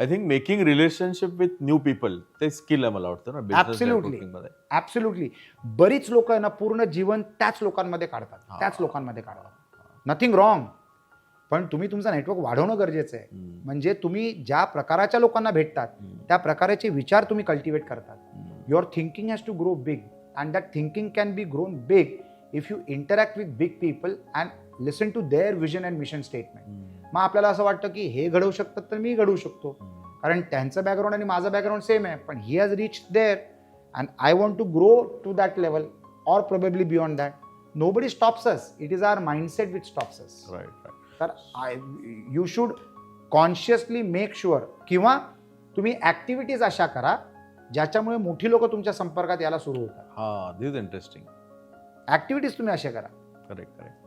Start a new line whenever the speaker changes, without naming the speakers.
I think making relationship with new people ते skill आहे मला वाटतं ना business
Absolutely.
networking मध्ये
ऍब्सोल्युटली बरीच लोक आहे ना पूर्ण जीवन त्याच लोकांमध्ये काढतात
हा.
त्याच लोकांमध्ये काढतात नथिंग रॉंग पण तुम्ही तुमचा नेटवर्क वाढवणं गरजेचं आहे
हम्म.
म्हणजे तुम्ही ज्या प्रकाराच्या लोकांना भेटतात
हम्म.
त्या प्रकाराचे विचार तुम्ही कल्टिवेट करतात
हम्म.
Your thinking has to grow big and that thinking can be grown big if you interact with big people and listen to their vision and mission statement
hmm.
मग आपल्याला असं वाटतं की हे घडवू शकतात तर मी घडवू शकतो. कारण त्यांचं बॅकग्राऊंड आणि माझं बॅकग्राऊंड सेम आहे. पण he has reach there and I want to grow to that level or probably beyond that nobody stops us it is our mindset with stops us. तर I you should consciously make sure किंवा तुम्ही activities अशा करा ज्याच्यामुळे मोठी लोक तुमच्या संपर्कात यायला सुरू होतात.
हा दिस इंटरेस्टिंग
ॲक्टिव्हिटीज तुम्ही अशा करा.
Correct correct